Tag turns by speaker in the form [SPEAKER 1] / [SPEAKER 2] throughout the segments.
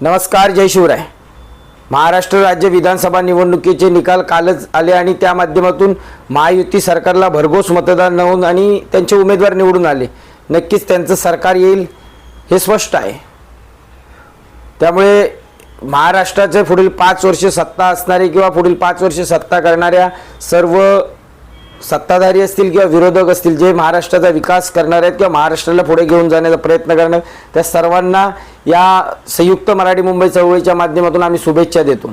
[SPEAKER 1] नमस्कार जय शिवराय. महाराष्ट्र राज्य विधानसभा निवडणुकीचे निकाल कालच आले आणि त्या माध्यमातून महायुती सरकारला भरघोस मतदान नोंद आणि त्यांचे उमेदवार निवडून आले. नक्कीच त्यांचं सरकार येईल हे स्पष्ट आहे. त्यामुळे महाराष्ट्राचे पुढील पाच वर्ष सत्ता असणारे किंवा पुढील पाच वर्ष सत्ता करणाऱ्या सर्व सत्ताधारी असतील किंवा विरोधक असतील जे महाराष्ट्राचा विकास करणार आहेत किंवा महाराष्ट्राला पुढे घेऊन जाण्याचा प्रयत्न करणार त्या सर्वांना या संयुक्त मराठी मुंबई चळवळीच्या माध्यमातून आम्ही शुभेच्छा देतो.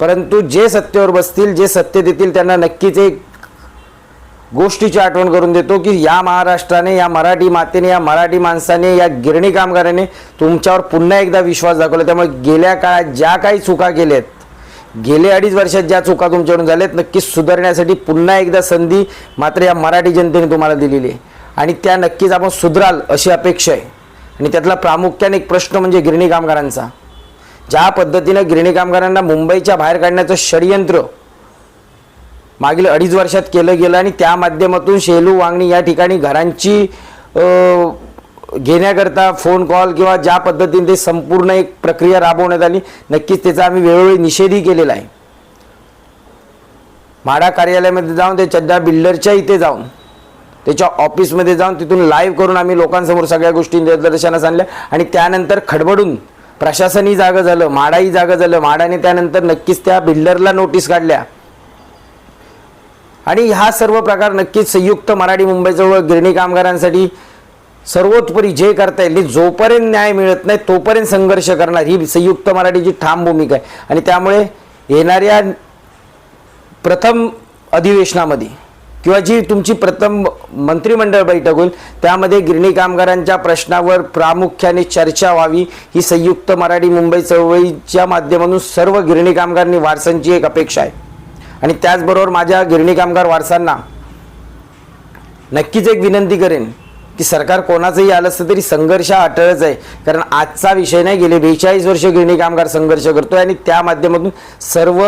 [SPEAKER 1] परंतु जे सत्तेवर बसतील जे सत्तेत येतील त्यांना नक्कीच एक गोष्टीची आठवण करून देतो की या महाराष्ट्राने या मराठी मातेने या मराठी माणसाने या गिरणी कामगाराने तुमच्यावर पुन्हा एकदा विश्वास दाखवला. त्यामुळे गेल्या काळात ज्या काही चुका केल्या आहेत गेले अडीच वर्षात ज्या चुका तुमच्याकडून झाल्यात नक्कीच सुधारण्यासाठी पुन्हा एकदा संधी मात्र या मराठी जनतेने तुम्हाला दिलेली आहे. आणि त्या नक्कीच आपण सुधराल अशी अपेक्षा आहे. आणि त्यातला प्रामुख्याने एक प्रश्न म्हणजे गिरणी कामगारांचा. ज्या पद्धतीनं गिरणी कामगारांना मुंबईच्या बाहेर काढण्याचं षडयंत्र मागील अडीच वर्षात केलं गेलं आणि त्या माध्यमातून शेलू वांगणी या ठिकाणी घरांची घेण्याकरता फोन कॉल किंवा ज्या पद्धतीने ते संपूर्ण एक प्रक्रिया राबवण्यात आली नक्कीच त्याचा आम्ही वेळोवेळी निषेधही केलेला आहे. म्हाडा कार्यालयामध्ये जाऊन ते चड्डा बिल्डरच्या इथे जाऊन त्याच्या ऑफिसमध्ये जाऊन तिथून लाईव्ह करून आम्ही लोकांसमोर सगळ्या गोष्टी निदर्शनास आणल्या आणि त्यानंतर खडबडून प्रशासनही जागं झालं म्हाडाही जागं झालं. म्हाडाने त्यानंतर नक्कीच त्या बिल्डरला नोटीस काढल्या. आणि हा सर्व प्रकार नक्कीच संयुक्त मराठी मुंबईजवळ गिरणी कामगारांसाठी सर्वोत्परी जे करता येईल जोपर्यंत न्याय मिळत नाही तोपर्यंत संघर्ष करणार. ही संयुक्त मराठीची ठाम भूमिका आहे. आणि त्यामुळे येणाऱ्या प्रथम अधिवेशनामध्ये किंवा जी तुमची प्रथम मंत्रिमंडळ बैठक होईल त्यामध्ये गिरणी कामगारांच्या प्रश्नावर प्रामुख्याने चर्चा व्हावी. ही संयुक्त मराठी मुंबई चळवळीच्या माध्यमातून सर्व गिरणी कामगारांनी वारसांची एक अपेक्षा आहे. आणि त्याचबरोबर माझ्या गिरणी कामगार वारसांना नक्कीच एक विनंती करेन की सरकार कोणाचंही आलं असतं तरी संघर्ष अटळच आहे. कारण आजचा विषय नाही गेले बेचाळीस वर्ष गिरणी कामगार संघर्ष करतोय आणि त्या माध्यमातून सर्व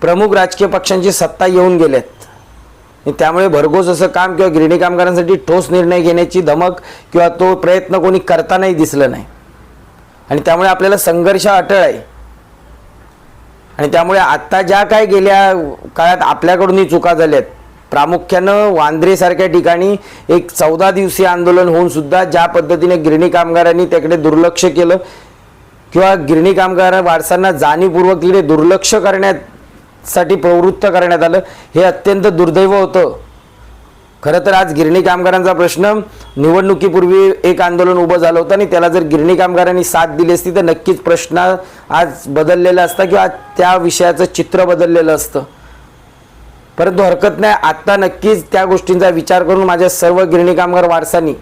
[SPEAKER 1] प्रमुख राजकीय पक्षांची सत्ता येऊन गेल्यात त्यामुळे भरघोस असं काम किंवा गिरणी कामगारांसाठी ठोस निर्णय घेण्याची धमक किंवा तो प्रयत्न कोणी करतानाही दिसलं नाही. आणि त्यामुळे आपल्याला संघर्ष अटळ आहे. आणि त्यामुळे आत्ता ज्या काय गेल्या काळात आपल्याकडूनही चुका झाल्यात. प्रामुख्यानं वांद्रेसारख्या ठिकाणी एक चौदा दिवसीय आंदोलन होऊन सुद्धा ज्या पद्धतीने गिरणी कामगारांनी त्याकडे दुर्लक्ष केलं किंवा गिरणी कामगार वारसांना जाणीवपूर्वक तिकडे दुर्लक्ष करण्यासाठी प्रवृत्त करण्यात आलं हे अत्यंत दुर्दैव होतं. खरं तर आज गिरणी कामगारांचा प्रश्न निवडणुकीपूर्वी एक आंदोलन उभं झालं होतं आणि त्याला जर गिरणी कामगारांनी साथ दिली असती तर नक्कीच प्रश्न आज बदललेला असता किंवा त्या विषयाचं चित्र बदललेलं असतं. परंतु हरकत नाही. आत्ता नक्कीच त्या गोष्टींचा विचार करून माझ्या सर्व गिरणी कामगार वारसांनी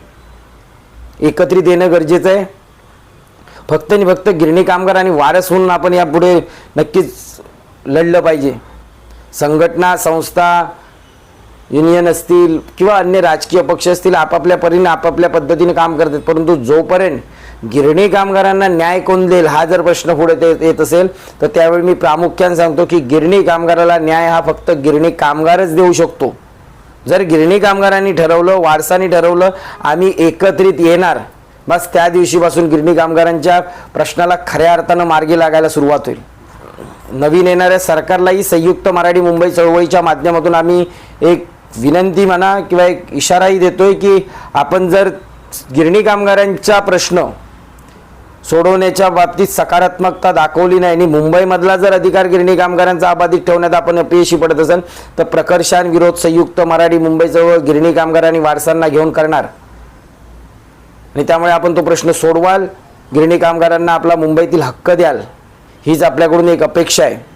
[SPEAKER 1] एकत्रित येणं गरजेचं आहे. फक्त आणि फक्त गिरणी कामगार आणि वारस म्हणून आपण यापुढे नक्कीच लढलं पाहिजे. संघटना संस्था युनियन असतील किंवा अन्य राजकीय पक्ष असतील आपापल्या परीने आपापल्या पद्धतीने काम करतात. परंतु जोपर्यंत गिरणी कामगारांना न्याय कोण देईल हा जर प्रश्न पुढे ते- येत असेल तर त्यावेळी मी प्रामुख्याने सांगतो की गिरणी कामगाराला न्याय हा फक्त गिरणी कामगारच देऊ शकतो. जर गिरणी कामगारांनी ठरवलं वारसानी ठरवलं आम्ही एकत्रित येणार बस त्या दिवशीपासून गिरणी कामगारांच्या प्रश्नाला खऱ्या अर्थानं मार्गी लागायला सुरुवात होईल. नवीन येणाऱ्या सरकारलाही संयुक्त मराठी मुंबई चळवळीच्या माध्यमातून आम्ही एक विनंती म्हणा किंवा एक इशाराही देतोय की आपण जर गिरणी कामगारांचा प्रश्न सोडवण्याच्या बाबतीत सकारात्मकता दाखवली नाही. आणि मुंबईमधला जर अधिकार गिरणी कामगारांचा अबाधित ठेवण्यात आपण अपयशी पडत असेल तर प्रकर्षान विरोध संयुक्त मराठी मुंबईजवळ गिरणी कामगार आणि वारसांना घेऊन करणार. आणि त्यामुळे आपण तो प्रश्न सोडवाल. गिरणी कामगारांना आपला मुंबईतील हक्क द्याल. हीच आपल्याकडून एक अपेक्षा आहे.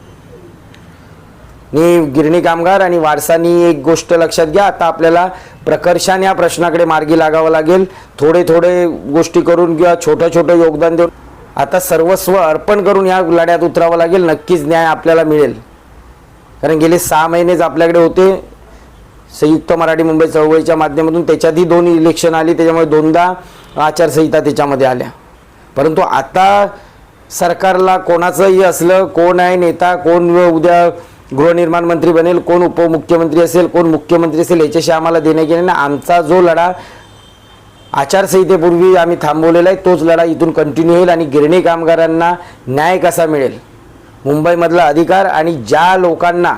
[SPEAKER 1] आणि गिरणी कामगार आणि वारसांनी एक गोष्ट लक्षात घ्या. आता आपल्याला प्रकर्षाने या प्रश्नाकडे मार्गी लागावं लागेल. थोडे थोडे गोष्टी करून किंवा छोटं छोटं योगदान देऊन आता सर्वस्व अर्पण करून या लढ्यात उतरावं लागेल. नक्कीच न्याय आपल्याला मिळेल. कारण गेले सहा महिनेच आपल्याकडे होते. संयुक्त मराठी मुंबई चळवळीच्या माध्यमातून त्याच्यातही दोन इलेक्शन आली. त्याच्यामुळे दोनदा आचारसंहिता त्याच्यामध्ये आल्या. परंतु आता सरकारला कोणाचंही असलं कोण आहे नेता कोण उद्या गृहनिर्माण मंत्री बनेल कोण उपमुख्यमंत्री असेल कोण मुख्यमंत्री असेल याच्याशी आम्हाला देणे घेणे ना आमचा जो लढा आचारसंहितेपूर्वी आम्ही थांबवलेला आहे तोच लढा इथून कंटिन्यू होईल आणि गिरणी कामगारांना न्याय कसा मिळेल? मुंबईमधला अधिकार आणि ज्या लोकांना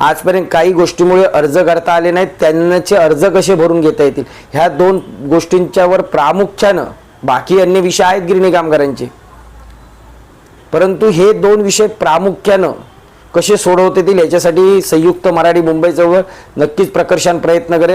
[SPEAKER 1] आजपर्यंत काही गोष्टीमुळे अर्ज करता आले नाहीत त्यांचे अर्ज कसे भरून घेता येतील? ह्या दोन गोष्टींच्यावर प्रामुख्यानं बाकी अन्य विषय आहेत गिरणी कामगारांचे. परंतु हे दोन विषय प्रामुख्यानं कसे सोडवता येतील याच्यासाठी संयुक्त मराठी मुंबई चळवळ नक्कीच प्रकर्षान प्रयत्न करेल.